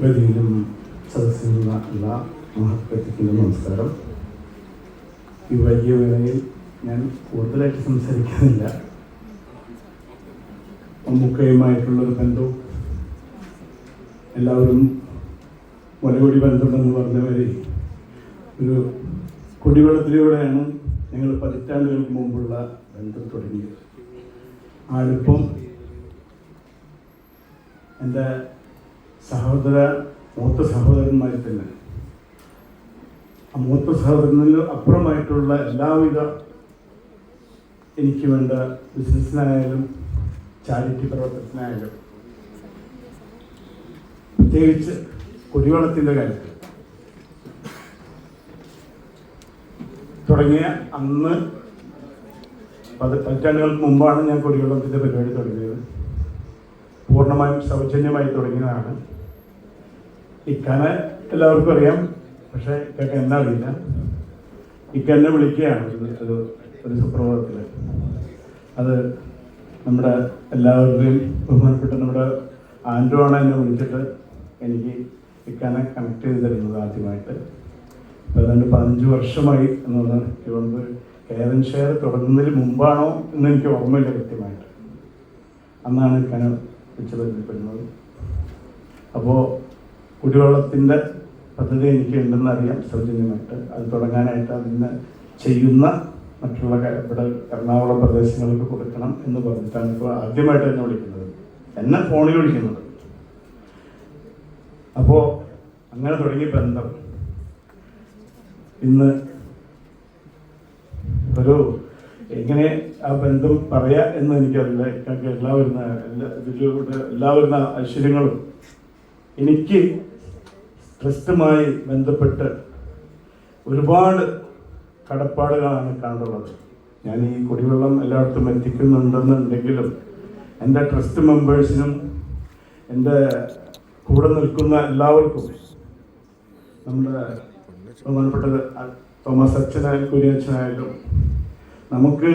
വേദിയിലും സദസ്സിലുള്ള എല്ലാ നമസ്കാരം. ഈ വലിയ വേളയിൽ ഞാൻ കൂടുതലായിട്ട് സംസാരിക്കുന്നില്ല മമ്മൂക്കയുമായിട്ടുള്ളൊരു ബന്ധവും എല്ലാവരും മുലകൊടി ബന്ധമെന്ന് പറഞ്ഞവരെ ഒരു കുടിവെള്ളത്തിലൂടെയാണ് ഞങ്ങൾ പതിറ്റാണ്ടുകൾക്ക് മുമ്പുള്ള ബന്ധം തുടങ്ങിയത്. ആ അടുപ്പം എന്റെ സഹോദര മൂത്ത സഹോദരന്മാരിൽ തന്നെ. ആ മൂത്ത സഹോദരനിൽ അപ്പുറമായിട്ടുള്ള എല്ലാവിധ എനിക്ക് വേണ്ട ബിസിനസ്സിനായാലും ചാരിറ്റി പ്രവർത്തനത്തിനായാലും പ്രത്യേകിച്ച് കുടിവെള്ളത്തിന്റെ കാര്യത്തിൽ. തുടങ്ങിയ അന്ന് പത് പതിറ്റാണ്ടുകൾക്ക് മുമ്പാണ് ഞാൻ കുടിവെള്ളത്തിന്റെ പരിപാടി തുടങ്ങിയത്. പൂർണമായും സൗജന്യമായി തുടങ്ങിയതാണ്. ഇക്കാന എല്ലാവർക്കും അറിയാം പക്ഷേ ഇക്കൊക്കെ എന്നാ അറിയില്ല. ഇക്ക എന്നെ വിളിക്കുകയാണ് ഒരു- ഒരു സുപ്രഭാതത്തിൽ അത് നമ്മുടെ എല്ലാവരുടെയും ബഹുമാനപ്പെട്ട നമ്മുടെ ആൻഡ്രോ ആണ് എന്നെ വിളിച്ചിട്ട് എനിക്ക് ഇക്കാനെ കണക്ട് ചെയ്ത് തരുന്നത് ആദ്യമായിട്ട്. ഇപ്പോൾ ഏതാണ്ട് പതിനഞ്ച് വർഷമായി എന്ന് പറഞ്ഞാൽ എനിക്ക് തോന്നുന്നത് കേരൻ ഷെയർ തുടങ്ങുന്നതിന് മുമ്പാണോ എന്ന് എനിക്ക് ഓർമ്മയില്ല കൃത്യമായിട്ട്. അന്നാണ് ഇക്കാനെ വെച്ച് അപ്പോൾ കുടിവെള്ളത്തിന്റെ പദ്ധതി എനിക്ക് ഉണ്ടെന്ന് അറിയാം സൗജന്യമായിട്ട്. അത് തുടങ്ങാനായിട്ട് അതിന് ചെയ്യുന്ന മറ്റുള്ള ഇവിടെ എറണാകുളം പ്രദേശങ്ങൾക്ക് കൊടുക്കണം എന്ന് പറഞ്ഞിട്ടാണ് ഇപ്പോൾ ആദ്യമായിട്ട് എന്നെ വിളിക്കുന്നത്. എന്നെ ഫോണിൽ വിളിക്കുന്നത്. അപ്പോൾ അങ്ങനെ തുടങ്ങി ബന്ധം. ഇന്ന് ഒരു എങ്ങനെ ആ ബന്ധം പറയാ എന്ന് എനിക്കറിയില്ല. എല്ലാ വരുന്ന എല്ലാ എല്ലാവരും ഐശ്വര്യങ്ങളും എനിക്ക് ട്രസ്റ്റുമായി ബന്ധപ്പെട്ട് ഒരുപാട് കടപ്പാടുകളാണ് കണ്ടുള്ളത് ഞാൻ ഈ കുടിവെള്ളം എല്ലായിടത്തും എത്തിക്കുന്നുണ്ടെന്നുണ്ടെങ്കിലും എന്റെ ട്രസ്റ്റ് മെമ്പേഴ്സിനും എന്റെ കൂടെ നിൽക്കുന്ന എല്ലാവർക്കും നമ്മുടെ ബഹുമാനപ്പെട്ടത് തോമസ് അച്ഛനായാലും കുര്യച്ഛനായാലും നമുക്ക്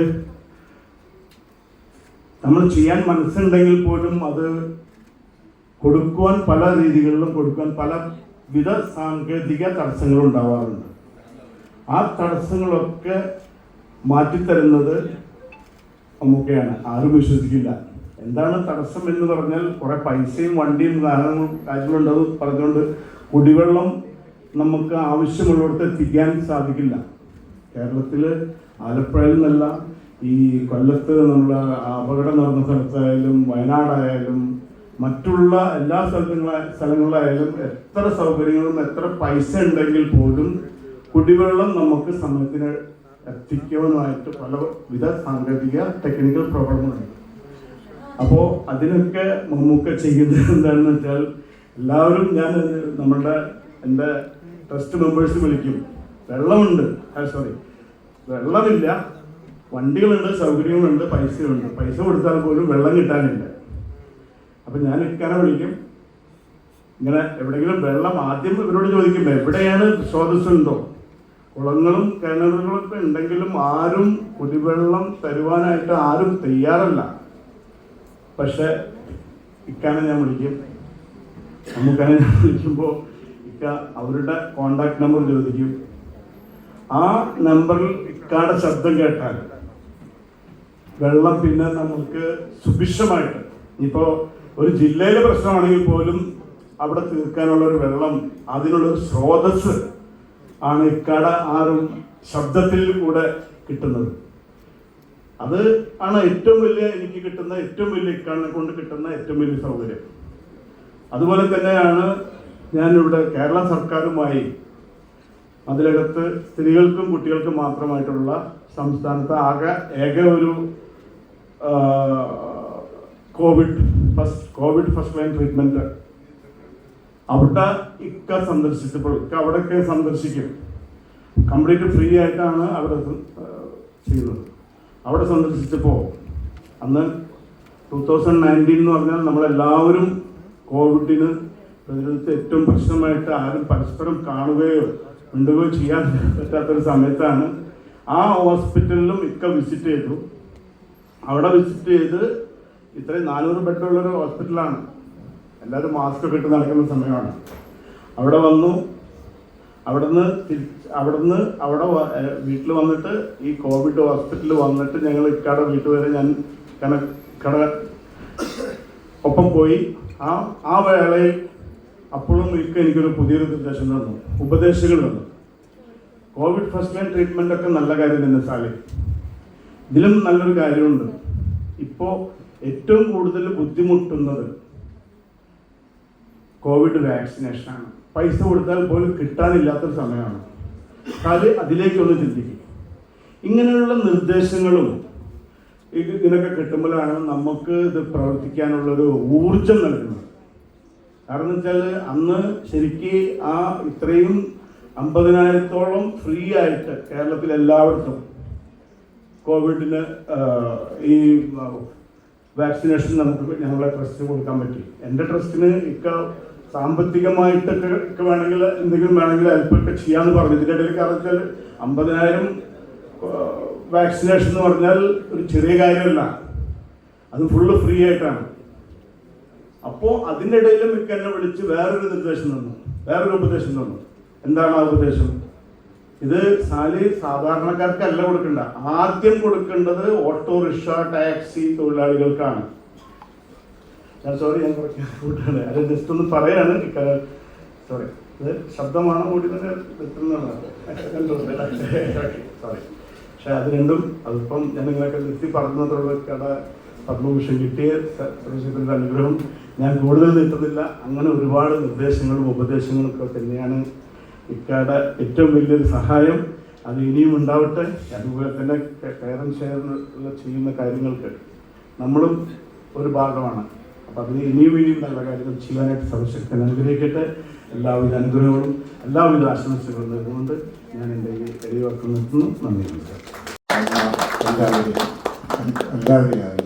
നമ്മൾ ചെയ്യാൻ മനസ്സുണ്ടെങ്കിൽ പോലും അത് കൊടുക്കുവാൻ പല രീതികളിലും കൊടുക്കുവാൻ പല വിധ സാങ്കേതിക തടസ്സങ്ങളും ഉണ്ടാവാറുണ്ട്. ആ തടസ്സങ്ങളൊക്കെ മാറ്റിത്തരുന്നത് നമുക്കെയാണ്. ആരും വിശ്വസിക്കില്ല. എന്താണ് തടസ്സം എന്ന് പറഞ്ഞാൽ കുറെ പൈസയും വണ്ടിയും സാധനങ്ങളും കാര്യങ്ങളുണ്ടെന്ന് പറഞ്ഞുകൊണ്ട് കുടിവെള്ളം നമുക്ക് ആവശ്യമുള്ളിടത്ത് എത്തിക്കാൻ സാധിക്കില്ല. കേരളത്തിൽ ആലപ്പുഴയിൽ നിന്നല്ല ഈ കൊല്ലത്ത് നമ്മുടെ അപകടം നടന്ന സ്ഥലത്തായാലും വയനാടായാലും മറ്റുള്ള എല്ലാ സ്ഥലങ്ങള സ്ഥലങ്ങളിലായാലും എത്ര സൗകര്യങ്ങളും എത്ര പൈസ ഉണ്ടെങ്കിൽ പോലും കുടിവെള്ളം നമുക്ക് സമയത്തിന് എത്തിക്കുവാനായിട്ട് പല വിധ സാങ്കേതിക ടെക്നിക്കൽ പ്രോബ്ലങ്ങളുണ്ട് അപ്പോൾ അതിനൊക്കെ മമ്മൂക്ക ചെയ്യുന്നത് എന്താണെന്ന് വെച്ചാൽ എല്ലാവരും ഞാൻ നമ്മളുടെ എന്റെ ട്രസ്റ്റ് മെമ്പേഴ്സ് വിളിക്കും. വെള്ളമുണ്ട്. സോറി വെള്ളമില്ല. വണ്ടികളുണ്ട് സൗകര്യങ്ങളുണ്ട് പൈസയുണ്ട്. പൈസ കൊടുത്താൽ പോലും വെള്ളം കിട്ടാനില്ല. അപ്പം ഞാൻ ഇക്കാനെ വിളിക്കും. ഇങ്ങനെ എവിടെയെങ്കിലും വെള്ളം ആദ്യം ഇവരോട് ചോദിക്കും എവിടെയാണ് സ്രോതസ്സുണ്ടോ? കുളങ്ങളും കിണറുകളും ഒക്കെ ഉണ്ടെങ്കിലും ആരും കുടിവെള്ളം തരുവാനായിട്ട് ആരും തയ്യാറല്ല. പക്ഷെ ഇക്കാനെ ഞാൻ വിളിക്കും. നമുക്കനെ വിളിക്കുമ്പോൾ ഇക്ക അവരുടെ കോണ്ടാക്ട് നമ്പർ ചോദിക്കും. ആ നമ്പറിൽ കാട ശബ്ദം കേട്ടാൽ വെള്ളം പിന്നെ നമുക്ക് സുഭിക്ഷമായിട്ട്. ഇപ്പോൾ ഒരു ജില്ലയിലെ പ്രശ്നമാണെങ്കിൽ പോലും അവിടെ തീർക്കാനുള്ള ഒരു വെള്ളം അതിനുള്ള സ്രോതസ് ആണ് ഇക്കാട ആ ഒരു ശബ്ദത്തിൽ കൂടെ കിട്ടുന്നത്. അത് ആണ് ഏറ്റവും വലിയ എനിക്ക് കിട്ടുന്ന ഏറ്റവും വലിയ ഇക്കാടിനെ കൊണ്ട് കിട്ടുന്ന ഏറ്റവും വലിയ സൗകര്യം. അതുപോലെ തന്നെയാണ് ഞാനിവിടെ കേരള സർക്കാരുമായി അതിലകത്ത് സ്ത്രീകൾക്കും കുട്ടികൾക്കും മാത്രമായിട്ടുള്ള സംസ്ഥാനത്ത് ആകെ ഏക ഒരു covid first covid first line treatment. അവിടെ ഇക്ക സന്ദർശിച്ചപ്പോൾ ഇക്ക അവിടെയൊക്കെ സന്ദർശിക്കും. കംപ്ലീറ്റ് ഫ്രീ ആയിട്ടാണ് അവിടെ ചെയ്യുന്നത്. അവിടെ സന്ദർശിച്ചപ്പോൾ അന്ന് ടൂ തൗസൻഡ് നയന്റീൻ എന്ന് പറഞ്ഞാൽ നമ്മളെല്ലാവരും കോവിഡിന് പ്രതിരോധിച്ച് ഏറ്റവും പ്രശ്നമായിട്ട് ആരും പരസ്പരം കാണുകയോ മിണ്ടുകയോ ചെയ്യാൻ പറ്റാത്തൊരു സമയത്താണ് ആ ഹോസ്പിറ്റലിലും ഇക്ക വിസിറ്റ് ചെയ്തു. അവിടെ വിസിറ്റ് ചെയ്ത് ഇത്രയും നാനൂറ് ബെഡുള്ളൊരു ഹോസ്പിറ്റലാണ്. എല്ലാവരും മാസ്ക് ഒക്കെ ഇട്ട് നടക്കുന്ന സമയമാണ്. അവിടെ വന്നു. അവിടുന്ന് അവിടുന്ന് അവിടെ വീട്ടിൽ വന്നിട്ട് ഈ കോവിഡ് ഹോസ്പിറ്റലിൽ വന്നിട്ട് ഞങ്ങൾ ഇക്കാടെ വീട്ടിൽ വരെ ഞാൻ കണ കട ഒപ്പം പോയി. ആ ആ വേളയിൽ അപ്പോഴും ഇക്ക എനിക്കൊരു പുതിയൊരു നിർദ്ദേശം തന്നു. ഉപദേശങ്ങൾ തന്നു. കോവിഡ് ഫസ്റ്റ് ലൈൻ ട്രീറ്റ്മെന്റ് ഒക്കെ നല്ല കാര്യം തന്നെ സാലി. ഇതിലും നല്ലൊരു കാര്യമുണ്ട്. ഇപ്പോൾ ഏറ്റവും കൂടുതൽ ബുദ്ധിമുട്ടുന്നത് കോവിഡ് വാക്സിനേഷനാണ് പൈസ കൊടുത്താൽ പോലും കിട്ടാനില്ലാത്തൊരു സമയമാണ്. അത് അതിലേക്കൊന്ന് ചിന്തിക്കും. ഇങ്ങനെയുള്ള നിർദ്ദേശങ്ങളും ഇത് ഇതിനൊക്കെ കിട്ടുമ്പോഴാണ് നമുക്ക് ഇത് പ്രവർത്തിക്കാനുള്ളൊരു ഊർജം നൽകുന്നത്. കാരണം വെച്ചാൽ അന്ന് ശരിക്ക് ആ ഇത്രയും അമ്പതിനായിരത്തോളം ഫ്രീ ആയിട്ട് കേരളത്തിൽ എല്ലാവർക്കും കോവിഡിന് ഈ വാക്സിനേഷൻ നമുക്ക് ഞങ്ങളെ ട്രസ്റ്റിന് കൊടുക്കാൻ പറ്റി. എന്റെ ട്രസ്റ്റിന് ഇക്ക സാമ്പത്തികമായിട്ടൊക്കെ വേണമെങ്കിൽ എന്തെങ്കിലും വേണമെങ്കിൽ ഹെൽപ്പൊക്കെ ചെയ്യാന്ന് പറഞ്ഞു ഇതിന്റെ ഇടയിൽ കാരണം വെച്ചാൽ അമ്പതിനായിരം വാക്സിനേഷൻ എന്ന് പറഞ്ഞാൽ ഒരു ചെറിയ കാര്യമല്ല. അത് ഫുള്ള് ഫ്രീ ആയിട്ടാണ്. അപ്പോൾ അതിന്റെ ഇടയിലും മിക്ക എന്നെ വിളിച്ച് വേറൊരു നിർദ്ദേശം തന്നു. വേറൊരു ഉപദേശം തന്നു. എന്താണ് ആ ഉപദേശം? ഇത് സാലി സാധാരണക്കാർക്കല്ല കൊടുക്കേണ്ട. ആദ്യം കൊടുക്കേണ്ടത് ഓട്ടോറിക്ഷ ടാക്സി തൊഴിലാളികൾക്കാണ്. ഞാൻ സോറി ഞാൻ കൂട്ടാണ്. അത് ജസ്റ്റ് ഒന്ന് പറയാണ്. സോറി ഇത് ശബ്ദമാണ് കൂടി തന്നെ സോറി പക്ഷെ അത് രണ്ടും അതിപ്പം ഞാൻ നിങ്ങളൊക്കെ നിർത്തി പറഞ്ഞതുള്ള കട പത്മഭൂഷൺ കിട്ടിയ സർവശക്തിയുടെ അനുഗ്രഹം. ഞാൻ കൂടുതൽ നീട്ടുന്നില്ല. അങ്ങനെ ഒരുപാട് നിർദ്ദേശങ്ങളും ഉപദേശങ്ങളും ഒക്കെ തന്നെയാണ് ഇക്കയുടെ ഏറ്റവും വലിയൊരു സഹായം. അത് ഇനിയും ഉണ്ടാവട്ടെ. അതുപോലെ തന്നെ കെയർ ഷെയർ ചെയ്യുന്ന കാര്യങ്ങൾക്ക് നമ്മളും ഒരു ഭാഗമാണ്. അപ്പം അതിന് ഇനിയും ഇനിയും നല്ല കാര്യങ്ങൾ ചെയ്യാനായിട്ട് സർവശക്തൻ അനുഗ്രഹിക്കട്ടെ. എല്ലാവിധ അനുഗ്രഹങ്ങളും എല്ലാവിധ ആശംസകളും നൽകുന്നുണ്ട് ഞാൻ എന്റെ ഈ കരിവാക്കം നിർത്തുന്നു. നന്ദി. നമസ്കാരം എല്ലാവരെയും